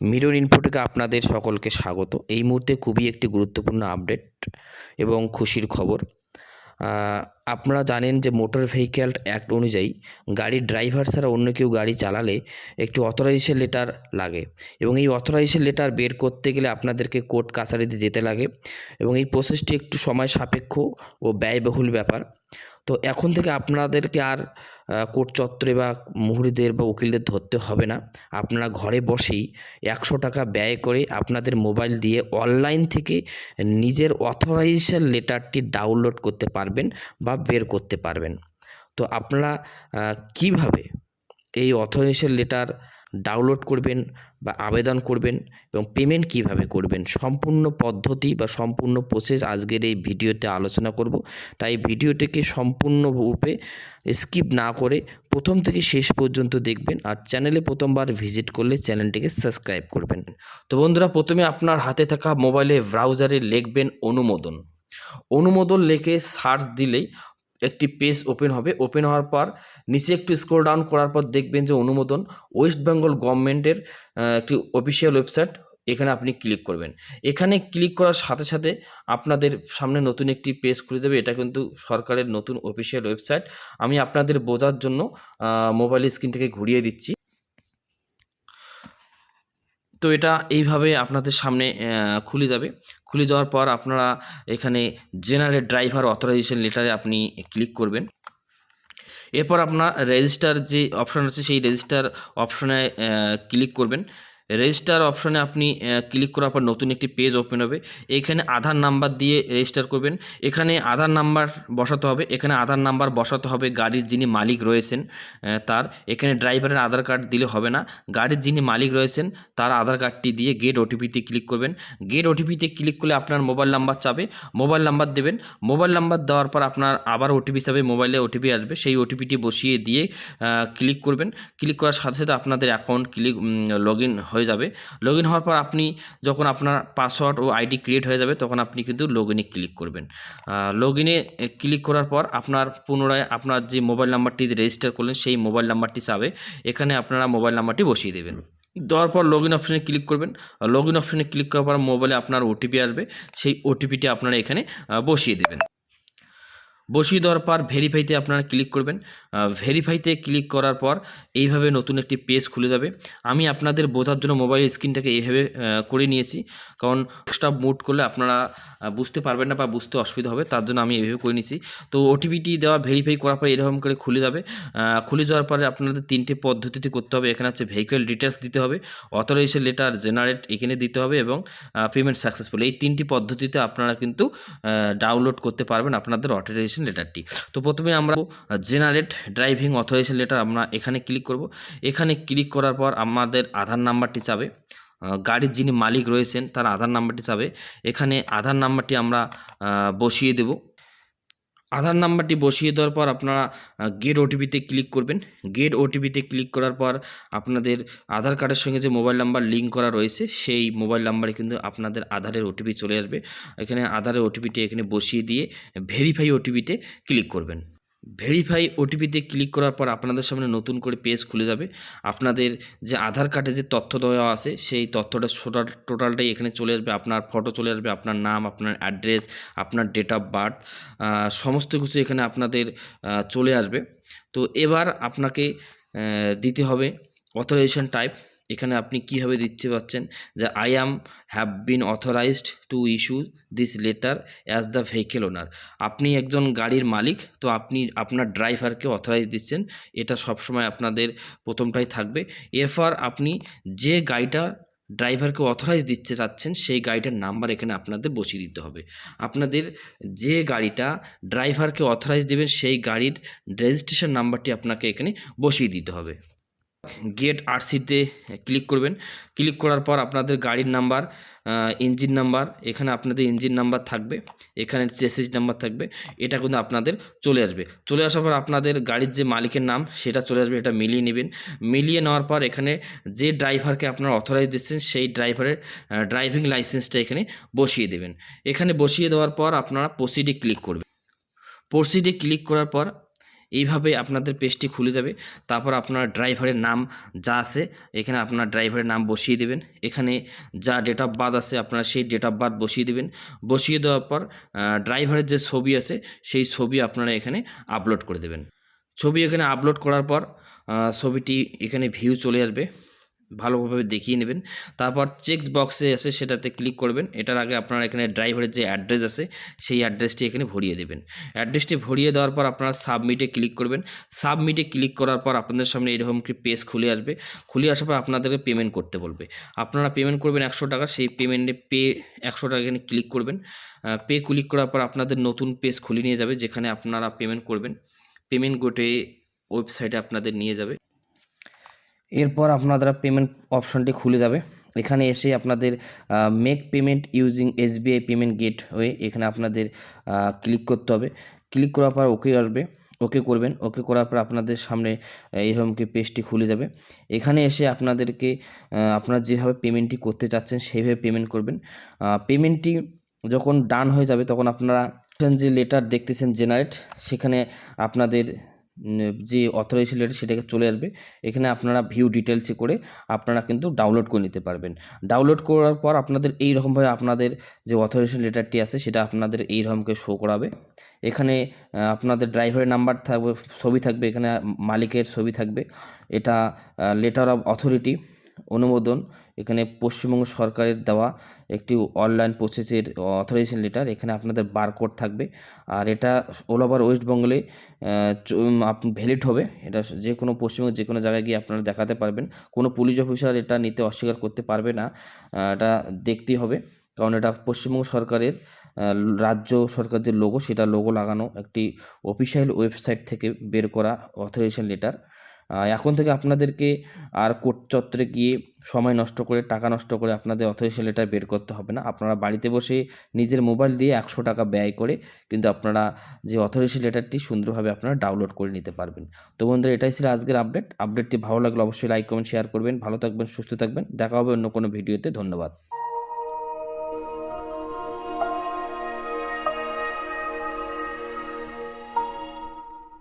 Mirror info থেকে আপনাদের সকলকে স্বাগত। এই মুহূর্তে খুবই একটি গুরুত্বপূর্ণ আপডেট এবং খুশির খবর। আপনারা জানেন যে মোটর ভেহিক্যাল অ্যাক্ট অনুযায়ী গাড়ির ড্রাইভার ছাড়া অন্য কেউ গাড়ি চালালে একটি অথরাইজেশন লেটার লাগে এবং এই অথরাইজেশন লেটার বের করতে গেলে আপনাদেরকে কোর্ট কাছারিতে যেতে লাগে এবং এই প্রসেসটি একটু সময় সাপেক্ষ ও ব্যয়বহুল ব্যাপার। তো এখন থেকে আপনাদেরকে আর কোর্ট চত্বরে বা মুহুরিদের বা উকিলদের ধরতে হবে না। আপনারা ঘরে বসেই একশো টাকা ব্যয় করে আপনাদের মোবাইল দিয়ে অনলাইন থেকে নিজের অথরাইজেশন লেটারটি ডাউনলোড করতে পারবেন বা বের করতে পারবেন। তো আপনারা কীভাবে এই অথরাইজেশন লেটার ডাউনলোড করবেন বা আবেদন করবেন এবং পেমেন্ট কীভাবে করবেন, সম্পূর্ণ পদ্ধতি বা সম্পূর্ণ প্রসেস আজকের এই ভিডিওতে আলোচনা করব। তাই ভিডিওটিকে সম্পূর্ণরূপে স্কিপ না করে প্রথম থেকে শেষ পর্যন্ত দেখবেন আর চ্যানেলে প্রথমবার ভিজিট করলে চ্যানেলটিকে সাবস্ক্রাইব করবেন। তো বন্ধুরা, প্রথমে আপনার হাতে থাকা মোবাইলে ব্রাউজারে লিখবেন অনুমোদন। অনুমোদন লিখে সার্চ দিলেই একটি পেজ ওপেন হবে। ওপেন হওয়ার পর নিচে একটু স্ক্রোল ডাউন করার পর দেখবেন যে অনুমোদন। ওয়েস্ট বেঙ্গল গভর্নমেন্টের একটি অফিসিয়াল ওয়েবসাইট এখানে আপনি ক্লিক করবেন। এখানে ক্লিক করার সাথে সাথে আপনাদের সামনে নতুন একটি পেজ খুলে যাবে। এটা কিন্তু সরকারের নতুন অফিসিয়াল ওয়েবসাইট আমি আপনাদের বোঝার জন্য মোবাইল স্ক্রিনটাকে ঘুরিয়ে দিচ্ছি। তো এটা এইভাবে আপনাদের সামনে খুলে যাবে। খুলে যাওয়ার পর আপনারা এখানে জেনারেল ড্রাইভার অথরাইজেশন লেটারে আপনি ক্লিক করবেন। এরপর আপনার রেজিস্টার যে অপশান আছে, সেই রেজিস্টার অপশনে ক্লিক করবেন। রেজিস্টার অপশনে আপনি ক্লিক করার পর নতুন একটি পেজ ওপেন হবে। এখানে আধার নাম্বার দিয়ে রেজিস্টার করবেন। এখানে আধার নাম্বার বসাতে হবে। এখানে আধার নাম্বার বসাতে হবে গাড়ির যিনি মালিক রয়েছেন তার। এখানে ড্রাইভারের আধার কার্ড দিলে হবে না। গাড়ির যিনি মালিক রয়েছেন, তার আধার কার্ডটি দিয়ে গেট ওটিপিতে ক্লিক করবেন। গেট ওটিপিতে ক্লিক করলে আপনার মোবাইল নাম্বার চাবে। মোবাইল নাম্বার দেবেন। মোবাইল নাম্বার দেওয়ার পর আপনার আবার ওটিপি চাবে মোবাইলে ওটিপি আসবে। সেই ওটিপিটি বসিয়ে দিয়ে ক্লিক করবেন। ক্লিক করার সাথে সাথে আপনাদের অ্যাকাউন্ট ক্লিক লগ ইন হয়ে যাবে। লগ হওয়ার পর আপনি যখন আপনার পাসওয়ার্ড ও আইডি ক্রিয়েট হয়ে যাবে, তখন আপনি কিন্তু লগ ক্লিক করবেন। লগ ক্লিক করার পর আপনার পুনরায় আপনার যে মোবাইল নাম্বারটি রেজিস্টার করলেন, সেই মোবাইল নাম্বারটি চাবে এখানে আপনারা মোবাইল নাম্বারটি বসিয়ে দেবেন। দেওয়ার পর লগ ইন অপশানে ক্লিক করবেন। লগ ইন অপশানে ক্লিক করার পর মোবাইলে আপনার ওটিপি আসবে। সেই ওটিপিটি আপনারা এখানে বসিয়ে দেবেন। বসিয়ে দেওয়ার পর ভেরিফাইতে আপনারা ক্লিক করবেন। ভেরিফাইতে ক্লিক করার পর এইভাবে নতুন একটি পেজ খুলে যাবে। আমি আপনাদের বোঝার জন্য মোবাইল স্ক্রিনটাকে এইভাবে করে নিয়েছি। কারণ এক্সট্রা মুড করলে আপনারা বুঝতে পারবেন না বা বুঝতে অসুবিধা হবে, তার জন্য আমি এইভাবে করে নিয়েছি। তো ওটিপিটি দেওয়া ভেরিফাই করার পর এরকম করে খুলে যাবে। খুলে যাওয়ার পরে আপনাদের তিনটে পদ্ধতিতে করতে হবে। এখানে হচ্ছে ভেহিক্যাল ডিটেলস দিতে হবে অথরাইজেশন লেটার জেনারেট এখানে দিতে হবে এবং পেমেন্ট সাকসেসফুল এই তিনটি পদ্ধতিতে আপনারা কিন্তু ডাউনলোড করতে পারবেন আপনাদের অথরাইজেশন লেটারটি তো প্রথমে আমরা জেনারেট ড্রাইভিং অথরাইজেশন লেটার আমরা এখানে ক্লিক করব। এখানে ক্লিক করার পর আমাদের আধার নাম্বারটি চাবে। গাড়ির যিনি মালিক রয়েছেন, তার আধার নাম্বারটি চাবে। এখানে আধার নাম্বারটি আমরা বসিয়ে দেব। আধার নাম্বারটি বসিয়ে দেওয়ার পর আপনারা গেট ওটিপিতে ক্লিক করবেন। গেট ওটিপিতে ক্লিক করার পর আপনাদের আধার কার্ডের সঙ্গে যে মোবাইল নাম্বার লিঙ্ক করা রয়েছে, সেই মোবাইল নাম্বারে কিন্তু আপনাদের আধারের ওটিপি চলে আসবে। এখানে আধারের ওটিপিটি এখানে বসিয়ে দিয়ে ভেরিফাই ওটিপিতে ক্লিক করবেন। ভেরিফাই ওটিপিতে ক্লিক করার পর আপনাদের সামনে নতুন করে পেজ খুলে যাবে। আপনাদের যে আধার কার্ডে যে তথ্য দেওয়া আছে, সেই তথ্যটা টোটাল টোটালটাই এখানে চলে আসবে। আপনার ফটো চলে আসবে, আপনার নাম, আপনার অ্যাড্রেস আপনার ডেট অফ বার্থ সমস্ত কিছু এখানে আপনাদের চলে আসবে। তো এবার আপনাকে দিতে হবে অথরাইজেশন টাইপ এখানে আপনি কীভাবে দিচ্ছে পাচ্ছেন? যে I am have been authorised to issue this letter as the vehicle owner আপনি একজন গাড়ির মালিক, তো আপনি আপনার ড্রাইভারকে অথরাইজ দিচ্ছেন। এটা সবসময় আপনাদের প্রথমটাই থাকবে। এরপর আপনি যে গাড়িটা ড্রাইভারকে অথরাইজ দিতে চাচ্ছেন, সেই গাড়িটার নাম্বার এখানে আপনাদের বসিয়ে দিতে হবে। আপনাদের যে গাড়িটা ড্রাইভারকে অথরাইজ দেবেন, সেই গাড়ির রেজিস্ট্রেশন নাম্বারটি আপনাকে এখানে বসিয়ে দিতে হবে। গেট আরসিতে ক্লিক করবেন। ক্লিক করার পর আপনাদের গাড়ির নাম্বার ইঞ্জিন নাম্বার, এখানে আপনাদের ইঞ্জিন নাম্বার থাকবে, এখানে চেসিস নাম্বার থাকবে, এটা কিন্তু আপনাদের চলে আসবে। চলে আসার পর আপনাদের গাড়ির যে মালিকের নাম, সেটা চলে আসবে, এটা মিলিয়ে নেবেন। মিলিয়ে নেওয়ার পর এখানে যে ড্রাইভারকে আপনারা অথরাইজ দিচ্ছেন, সেই ড্রাইভারের ড্রাইভিং লাইসেন্সটা এখানে বসিয়ে দেবেন। এখানে বসিয়ে দেওয়ার পর আপনারা প্রসিডে ক্লিক করবেন। প্রসিডে ক্লিক করার পর এইভাবে আপনাদের পেজটি খুলে যাবে। তারপর আপনার ড্রাইভারের নাম যা আছে, এখানে আপনার ড্রাইভারের নাম বসিয়ে দেবেন। এখানে যা ডেট অফ বার্থ আছে, আপনারা সেই ডেট অফ বার্থ বসিয়ে দেবেন। বসিয়ে দেওয়ার পর ড্রাইভারের যে ছবি আছে, সেই ছবি আপনারা এখানে আপলোড করে দেবেন। ছবি এখানে আপলোড করার পর ছবিটি এখানে ভিউ চলে আসবে। ভালোভাবে দেখিয়ে নেবেন। তারপর চেক বক্সে আছে সেটাতে ক্লিক করবেন। এটার আগে আপনারা এখানে ড্রাইভারের যে অ্যাড্রেস আছে, সেই অ্যাড্রেসটি এখানে ভরিয়ে দেবেন। অ্যাড্রেসটি ভরিয়ে দেওয়ার পর আপনারা সাবমিটে ক্লিক করবেন। সাবমিটে ক্লিক করার পর আপনাদের সামনে এরকম কি পেজ খুলে আসবে। খুলে আসার পর আপনাদেরকে পেমেন্ট করতে বলবে। আপনারা পেমেন্ট করবেন একশো টাকা, সেই পেমেন্টে পে একশো টাকা এখানে ক্লিক করবেন। পে ক্লিক করার পর আপনাদের নতুন পেজ খুলে নিয়ে যাবে, যেখানে আপনারা পেমেন্ট করবেন। পেমেন্ট গোটে ওয়েবসাইটে আপনাদের নিয়ে যাবে। এরপর আপনারা পেমেন্ট অপশনটি খুলে যাবে। এখানে এসে আপনাদের make payment using SBI payment gate হয়ে এখানে আপনাদের ক্লিক করতে হবে। ক্লিক করার পর ওকে আসবে। ওকে করবেন। ওকে করার পর আপনাদের সামনে এরকম কি পেজটি খুলে যাবে। এখানে এসে আপনাদেরকে আপনারা যেভাবে পেমেন্টটি করতে চাচ্ছেন সেইভাবে পেমেন্ট করবেন। পেমেন্টটি যখন ডান হয়ে যাবে তখন আপনারা যে লেটার দেখতেছেন জেনারেট সেখানে আপনাদের যে অথরাইজেশন লেটার সেটাকে চলে আসবে, এখানে আপনারা ভিউ ডিটেলসে করে আপনারা কিন্তু ডাউনলোড করে নিতে পারবেন। ডাউনলোড করার পর আপনাদের এই রকমভাবে আপনাদের যে অথরাইজেশন লেটারটি আছে, সেটা আপনাদের এই রকমকে শো করাবে। এখানে আপনাদের ড্রাইভারের নাম্বার থাকবে, ছবি থাকবে, এখানে মালিকের ছবি থাকবে। এটা লেটার অফ অথরিটি অনুমোদন। এখানে পশ্চিমবঙ্গ সরকারের দেওয়া একটি অনলাইন প্রসেসের অথরাইজেশন লেটার এখানে আপনাদের বারকোড থাকবে। আর এটা অল ওভার ওয়েস্ট বেঙ্গলে ভ্যালিড হবে। এটা যে কোনো পশ্চিমবঙ্গ যে কোনো জায়গায় গিয়ে আপনারা দেখাতে পারবেন। কোনো পুলিশ অফিসার এটা নিতে অস্বীকার করতে পারবে না। এটা দেখতেই হবে। কারণ এটা পশ্চিমবঙ্গ সরকারের রাজ্য সরকার যে লোগো সেটা লোগো লাগানো একটি অফিসিয়াল ওয়েবসাইট থেকে বের করা অথরাইজেশন লেটার এখন থেকে আপনাদেরকে আর কোর্ট চত্বরে গিয়ে সময় নষ্ট করে, টাকা নষ্ট করে আপনাদের অথরাইজেশন লেটার বের করতে হবে না। আপনারা বাড়িতে বসে নিজের মোবাইল দিয়ে একশো টাকা ব্যয় করে কিন্তু আপনারা যে অথরাইজেশন লেটারটি সুন্দরভাবে আপনারা ডাউনলোড করে নিতে পারবেন। তো বন্ধুরা, এটাই ছিল আজকের আপডেট। আপডেটটি ভালো লাগলে অবশ্যই লাইক, কমেন্ট, শেয়ার করবেন। ভালো থাকবেন, সুস্থ থাকবেন। দেখা হবে অন্য কোনো ভিডিওতে। ধন্যবাদ।